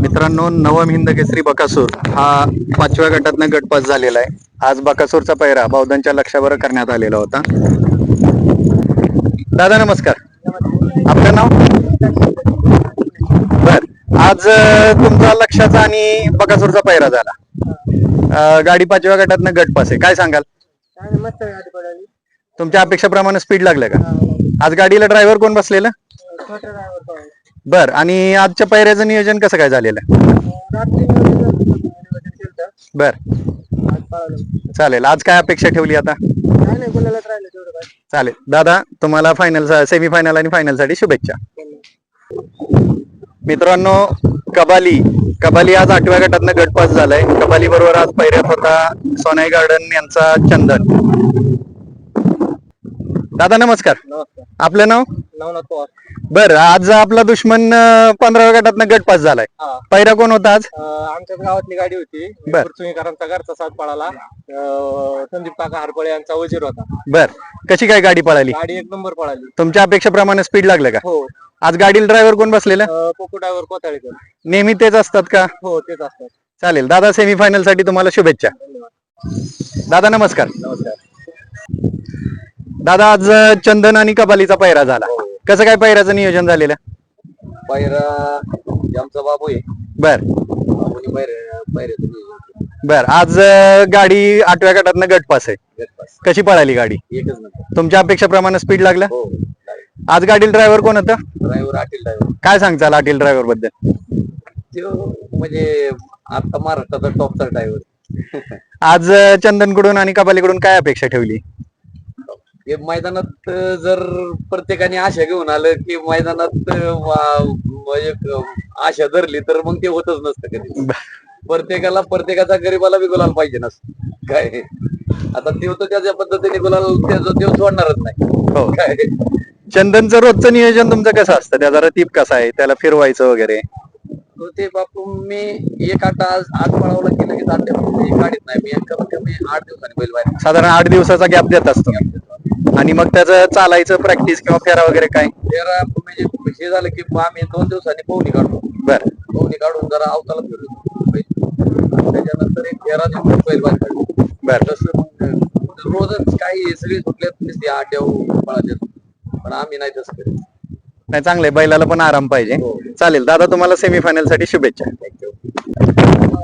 मित्रांनो नवम हिंद केसरी बकासूर हा पाचव्या गटातनं गटपास झालेला आहे. आज बकासूरचा पैरा बौद्धांच्या लक्षावर करण्यात आलेला होता. दादा नमस्कार. आपलं नाव? बर. आज तुमचा लक्षाचा आणि बकासूरचा पैरा झाला. गाडी पाचव्या गटातनं गटपास आहे. काय सांगाल? तुमच्या अपेक्षेप्रमाणे स्पीड लागलं का? आज गाडीला ड्रायव्हर कोण बसलेलं? बर आणि आजच्या पैऱ्याचं नियोजन कसं काय झालेलं आहे? रात्री नियोजन केलं बर. आज पळालं. चालेल आज काय अपेक्षा ठेवली आता? काय नाही बोलायलाच राहिलं तेवढं काय चालेल. दादा तुम्हाला फायनल सेमी फायनल आणि फायनलसाठी शुभेच्छा. मित्रांनो कबाली. कबाली आज आठव्या गटातनं गटपास झालाय. कबाली बरोबर आज पैऱ्यात होता सोनाई गार्डन यांचा चंदन. दादा नमस्कार. नमस्कार. आपलं नाव? नवनाथ पवार. बर आज आपला दुश्मन अं, पंधराव्या गटातनं गटपास झालाय. हा. पैरा कोण होता आज? अं, आमच्याच गावातली गाडी होती. बर. पुरचुंगीकरांचा घरचा साथ पळाला. अं, संदीप काका हरपळे यांचा वजीर होता. बर. कशी काय गाडी पळाली? गाडी एक नंबर पळाली. तुमच्या अपेक्षेप्रमाणे स्पीड लागलं का? हो. आज गाडीला ड्रायव्हर कोण बसलेलं? अं, पोपू ड्रायव्हर कोथाळीकर. नेहमी तेच असतात का? हो तेच असतात. चालेल. दादा सेमी फायनलसाठी तुम्हाला शुभेच्छा. दादा नमस्कार. नमस्कार. दादा आज चंदन आणि कबालीचा पैरा झाला. कसं काय पैराचं नियोजन झालेलं? पायरा आमचा बाबू आहे. बर. बाबूनी पायऱ्या पायऱ्या बर आज अं, गाडी आठव्या गटातनं गटपास आहे. कशी पळाली गाडी? एकच नंबर. तुमच्या अपेक्षेप्रमाणे स्पीड लागलं? हो आज गाडीला ड्रायव्हर कोण होतं? ड्रायव्हर आटील ड्रायव्हर काय सांगचाल अटील ड्रायव्हरबद्दल? तो म्हणजे आता महाराष्ट्राचा टॉपचा ड्रायव्हर आज अं, चंदनकडून आणि कबालीकडून काय अपेक्षा ठेवली? हे मैदानात जर प्रत्येकाने आशा घेऊन आलं की मैदानात अं, वा- म्हणजे क- आशा धरली तर मग ते होतच नसतं कधी. प्रत्येकाला प्रत्येकाचा गरीबाला बी गुलाल पाहिजे नसतं काय? आता ते होतं त्याच्या पद्धतीने गुलाल त्याचं देव सोडणारच नाही. हो. काय? चंदनचं रोजचं नियोजन तुमचं कसं असतं? त्याचा रतीब कसा आहे? त्याला फिरवायचं वगैरे? तो ते बापू मी एक आठ आज आज पळावला की लगेच आठ दिवस नाही मी कमीत कमी आठ दिवसांनी बैल बाहेर साधारण आठ दिवसाचा गॅप देत असतो. आणि मग त्याचं चालायचं प्रॅक्टिस किंवा फेरा वगैरे काय? तेरा म्हणजे हे झालं की मग आम्ही दोन दिवसांनी पोहणी काढतो बर. पोहणी काढून जरा अवताला बैल. त्याच्यानंतर एक तेरा दिवस बैल बाहेर बर. तसं मग रोजच काही सगळी सुटल्यात नुसती आठ येऊ पळात पण आम्ही नाही तसं करीत. नाही चांगलंय. बैलाला पण आराम पाहिजे. चालेल. दादा तुम्हाला सेमीफायनलसाठी शुभेच्छा.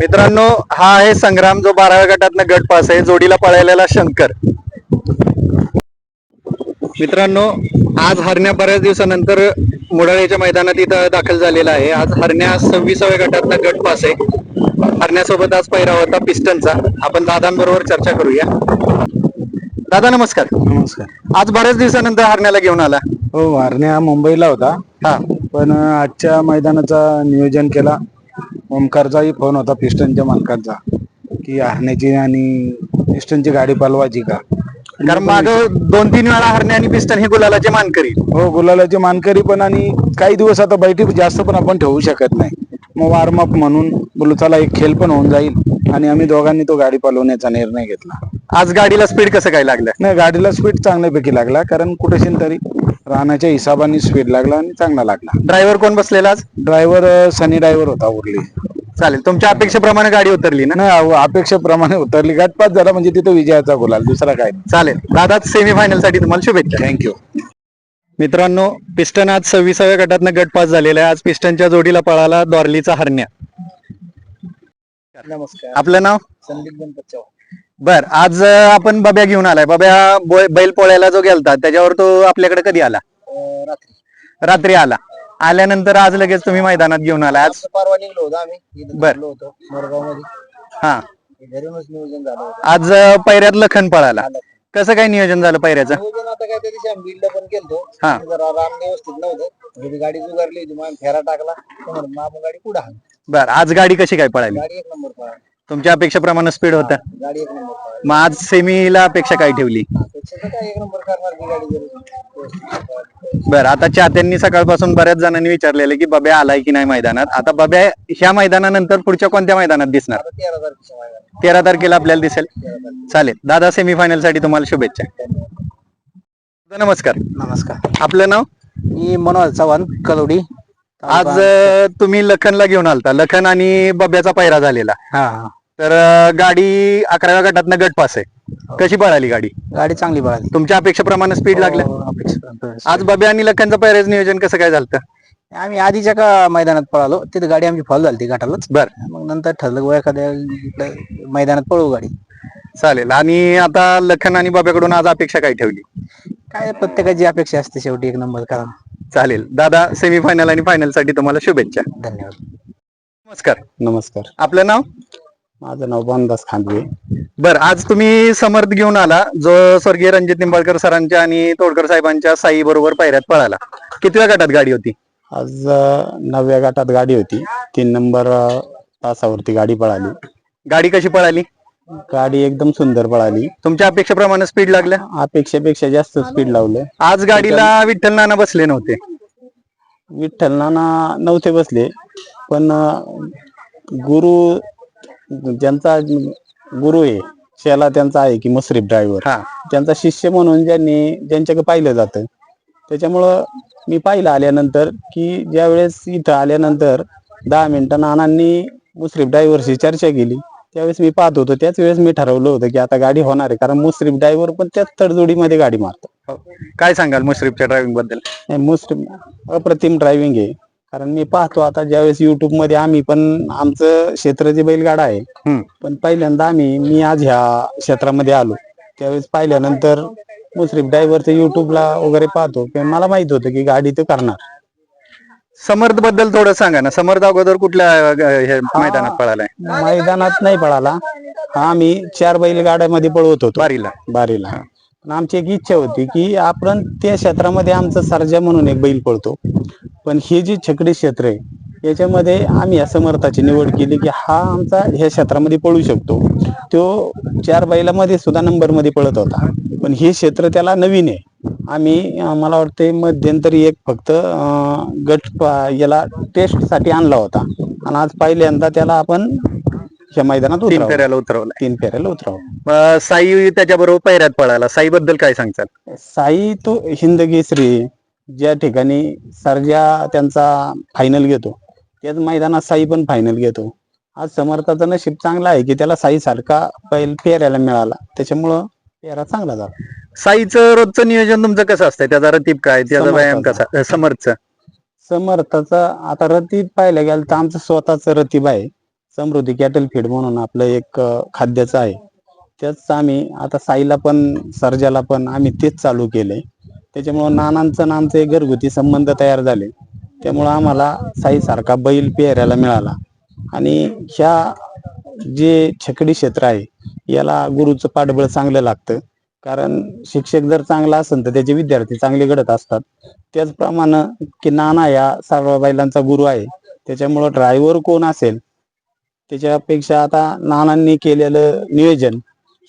मित्रांनो हा आहे संग्राम जो बाराव्या गटातनं गट पास आहे. जोडीला पळालेला शंकर. मित्रांनो आज हरण्या बऱ्याच दिवसानंतर मुडाळ्याच्या मैदानात इथं दाखल झालेला आहे. आज हरण्या सव्वीसाव्या गटातनं गट पास आहे. हरण्यासोबत आज पहिरा होता पिस्टनचा. आपण दादांबरोबर चर्चा करूया. दादा नमस्कार. नमस्कार. आज बऱ्याच दिवसानंतर हरण्याला घेऊन आला. हो वारण्या मुंबईला होता. हा. पण आजच्या मैदानाचा नियोजन केला. ओमकारचाही फोन होता पिस्टनच्या मालकांचा. की हरण्याची आणि पिस्टनची गाडी पालवायची का? कारण माग दोन तीन वेळा हरणे आणि पिस्टन हे गुलालाचे मानकरी. हो गुलालाची मानकरी पण आणि काही दिवस आता बैठी जास्त पण आपण ठेवू शकत नाही. मग वॉर्मअप म्हणून बोलू चला एक खेळ पण होऊन जाईल आणि आम्ही दोघांनी तो गाडी पालवण्याचा निर्णय घेतला. आज गाडीला स्पीड कसं काय लागलं? नाही गाडीला स्पीड चांगल्यापैकी लागला कारण कुठेशी तरी राहण्याच्या हिशोबाने स्पीड लागला आणि चांगला लागला. ड्रायव्हर कोण बसलेला आज? ड्रायव्हर सनी ड्रायव्हर होता उरली. चालेल. तुमच्या अपेक्षेप्रमाणे गाडी उतरली ना? नाही अपेक्षेप्रमाणे उतरली. गटपात झाला म्हणजे तिथं विजयाचा गुलाल दुसरा काय नाही. चालेल. दादा सेमी फायनलसाठी तुम्हाला शुभेच्छा. थँक्यू मित्रांनो पिस्टन आज सव्वीसाव्या गटातनं गट पास झालेला आहे. आज पिस्टनच्या जोडीला पळाला द्वारलीचा हरण्या. नमस्कार. आपलं नाव? संदीप गणपत चव्हाण. बर आज अं, आपण बब्या घेऊन आलाय. बब्या बोय- बैल पोळ्याला जो गेलता त्याच्यावर तो आपल्याकडे कधी आला? रात्री. रात्री आला. आल्यानंतर आज लगेच तुम्ही मैदानात घेऊन आला आज परवा निघलो होतो आम्ही. इथं बर. थांबलो होतो मोरगावमध्ये हा घरूनच नियोजन झालं होतं. आज पैऱ्यात लखन पळाला. कसं काय नियोजन झालं पैऱ्याचं नियोजन आता काय त्या दिवशी आम्ही बिल्ड पण केलतो. हा. जरा व्यवस्थित नव्हतं. घरी गाडी जुगारली होती मग आम्ही फेरा टाकला. तर म्हणून मग आपण गाडी पुढे हाण बर आज गाडी कशी काय पळाली? गाडी एक नंबर तुमच्या अपेक्षेप्रमाणे स्पीड होतं गाडी एक नंबर मग आज सेमीला अपेक्षा काय ठेवली? बर आता चाहत्यांनी सकाळपासून बऱ्याच जणांनी विचारलेलं की बब्या आलाय की नाही मैदानात? आता बब्या ह्या मैदानानंतर पुढच्या कोणत्या मैदानात दिसणार? तेरा तारखेला आपल्याला दिसेल. चालेल. दादा सेमीफायनलसाठी तुम्हाला शुभेच्छा. नमस्कार. नमस्कार. आपलं नाव? मी मनोज चव्हाण कलोडी. आज तुम्ही लखनला घेऊन आलता. लखन आणि बब्याचा पैरा झालेला. तर गाडी अकराव्या गटातनं गट पास आहे. कशी पळाली गाडी? गाडी चांगली पळाली. तुमच्या अपेक्षेप्रमाणे स्पीड हो, अपेक्षा आज बब्या आणि लखनचं पैराज नियोजन कसं काय झालं आम्ही आधीच्या का मैदानात पळालो. तिथे गाडी आमची फॉल झाली गटालाच बर. मग नंतर ठरलं बुवा एखाद्या इकडं मैदानात पळवू गाडी. चालेल. आणि आता लखन आणि बाब्याकडून आज अपेक्षा काय ठेवली? काय प्रत्येकाची अपेक्षा असते शेवटी एक नंबर करा चालेल. दादा सेमीफायनल आणि फायनलसाठी तुम्हाला शुभेच्छा. धन्यवाद. नमस्कार. नमस्कार. आपलं नाव? माझं नाव बांदास खांदवे बर आज तुम्ही समर्थ घेऊन आला जो स्वर्गीय रणजित निंबाळकर सरांच्या आणि तोडकर साहेबांच्या साई बरोबर पायऱ्यात पळाला. कितव्या गटात गाडी होती? आज नवव्या गटात गाडी होती. तीन नंबर तासावरती गाडी पळाली. गाडी कशी पळाली? गाडी एकदम सुंदर पळाली. तुमच्या अपेक्षेप्रमाणे स्पीड लागलं अपेक्षेपेक्षा जास्त स्पीड लावलं. आज गाडीला विठ्ठल नाना बसले नव्हते. विठ्ठल नाना नव्हते बसले पण गुरु ज्यांचा गुरु आहे शेला त्यांचा आहे की मुश्रीफ ड्रायव्हर हा. त्यांचा शिष्य म्हणून ज्यांनी ज्यांच्याकडे पाहिलं जातं त्याच्यामुळं मी पाहिलं आल्यानंतर की ज्यावेळेस इथं आल्यानंतर दहा मिनिटं नानांनी मुश्रीफ ड्रायव्हरशी चर्चा केली. त्यावेळेस मी पाहत होतो त्याच वेळेस मी ठरवलं होतं की आता गाडी होणार आहे कारण मुश्रीफ ड्रायव्हर पण त्याच तडजोडीमध्ये गाडी मारतो. काय सांगाल मुश्रीफच्या ड्रायव्हिंगबद्दल? नाही, मुश्रीफ अप्रतिम ड्रायव्हिंग आहे. कारण मी पाहतो आता ज्यावेळेस युट्यूबमध्ये आम्ही पण आमचं क्षेत्र जे बैलगाडा आहे. पण पहिल्यांदा आम्ही मी आज ह्या क्षेत्रामध्ये आलो. त्यावेळेस पाहिल्यानंतर मुश्रीफ ड्रायव्हरचं युट्यूबला वगैरे पाहतो. मला माहीत होतं की गाडी तो करणार. समर्थबद्दल थोडं सांगा ना. समर्थ अगोदर कुठल्या अं, हे मैदानात पळालाय? मैदानात नाही पळाला. हा आम्ही चार बैलगाड्यामध्ये पळवत होतो. बारीला. बारीला. पण आमची एक इच्छा होती की आपण त्या क्षेत्रामध्ये आमचं सरजा म्हणून एक बैल पळतो. पण हे जे छकडी क्षेत्र आहे याच्यामध्ये आम्ही या समर्थाची निवड केली की हा आमचा ह्या क्षेत्रामध्ये पळू शकतो. तो चार बैलामध्ये सुद्धा नंबरमध्ये पळत होता. पण हे क्षेत्र त्याला नवीन आहे. आम्ही मला वाटते मध्यंतरी एक फक्त गट पा- याला टेस्टसाठी आणला होता. आणि आज पहिल्यांदा त्याला आपण ह्या मैदानात तीन उतरावं फेऱ्याला उतरवलाय तीन फेऱ्याला उतरावं. अं, साई त्याच्या बरोबर पैऱ्यात पळाला. साई बद्दल काय सांगचाल साई तो हिंदकेसरी ज्या ठिकाणी सर्जा त्यांचा फायनल घेतो. त्याच मैदानात साई पण फायनल घेतो. आज समर्थाचं नशीब चांगलं आहे की त्याला साई सारखा बैल पेरायला मिळाला. त्याच्यामुळं पेरा चांगला झाला. साईचं रोजचं नियोजन तुमचं कसं असतंय? त्याचा रतीब काय? त्याचा समर्थाचं. व्यायाम कसा? अं, समर्थचं. समर्थाचं आता रतीब पाहायला गेलं तर आमचं स्वतःचं रतीब आहे. समृद्धी कॅटल फीड म्हणून आपलं एक खाद्याचं आहे. त्याच आम्ही आता साईला पण सर्जाला पण आम्ही तेच चालू केले त्याच्यामुळं नानांचं ना आमचं एक घरगुती संबंध तयार झाले. त्यामुळं आम्हाला साई सारखा बैल पेहऱ्याला मिळाला. आणि ह्या जे छकडी क्षेत्र आहे याला गुरुचं पाठबळ चांगलं लागतं. कारण शिक्षक जर चांगला असेल तर त्याचे विद्यार्थी चांगले घडत असतात. त्याचप्रमाणे की नाना या सर्व बैलांचा गुरु आहे. त्याच्यामुळं ड्रायव्हर कोण असेल त्याच्यापेक्षा आता नानांनी केलेलं नियोजन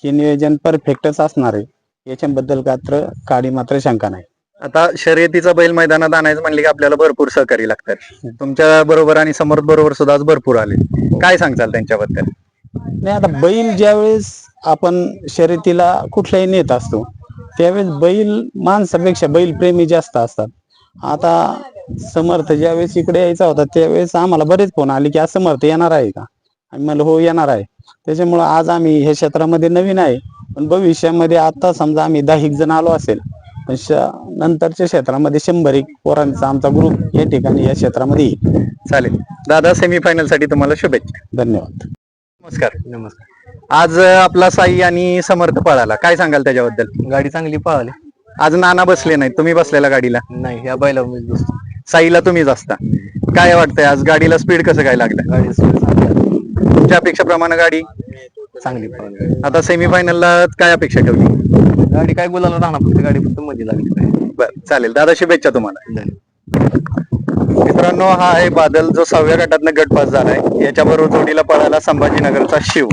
हे नियोजन परफेक्टच असणार आहे. याच्याबद्दल मात्र काडी मात्र शंका नाही. आता शर्यतीचा बैल मैदानात आणायचं म्हणले की आपल्याला भरपूर सहकारी लागतात. तुमच्या बरोबर आणि समर्थ बरोबर सुद्धा आज भरपूर आले. काय सांगचाल त्यांच्याबद्दल? नाही आता बैल ज्यावेळेस आपण शर्यतीला कुठल्याही नेत असतो त्यावेळेस बैल माणसापेक्षा बैल प्रेमी जास्त असतात. आता समर्थ ज्यावेळेस इकडे यायचा होता त्यावेळेस आम्हाला बरेच फोन आले की आज समर्थ येणार आहे का? आम्ही म्हणलं हो येणार आहे. त्याच्यामुळं आज आम्ही ह्या क्षेत्रामध्ये नवीन आहे पण भविष्यामध्ये आता समजा आम्ही दहा एक जण आलो असेल पण श- नंतरच्या क्षेत्रामध्ये शंभर एक पोरांचा आमचा ग्रुप या ठिकाणी या क्षेत्रामध्ये येईल. चालेल. दादा सेमीफायनलसाठी तुम्हाला शुभेच्छा. धन्यवाद. नमस्कार. नमस्कार. आज आपला साई आणि समर्थ पळाला. काय सांगाल त्याच्याबद्दल? गाडी चांगली पळाली. आज नाना बसले नाहीत. तुम्ही बसलेला गाडीला? नाही या बैला साईला तुम्हीच असता. काय वाटतंय आज? गाडीला स्पीड कसं काय लागलं? गाडी तुमच्या अपेक्षेप्रमाणे गाडी? चांगली पळाली आता सेमीफायनलला काय अपेक्षा ठेवली? गाडी काय बोलायला राहणार फक्त गाडी फक्त मध्ये लागली. बर चालेल. दादा शुभेच्छा तुम्हाला. मित्रांनो हा आहे बादल जो सहाव्या गटातनं गट पास झालाय. याच्याबरोबर जोडीला पळाला संभाजीनगरचा शिव.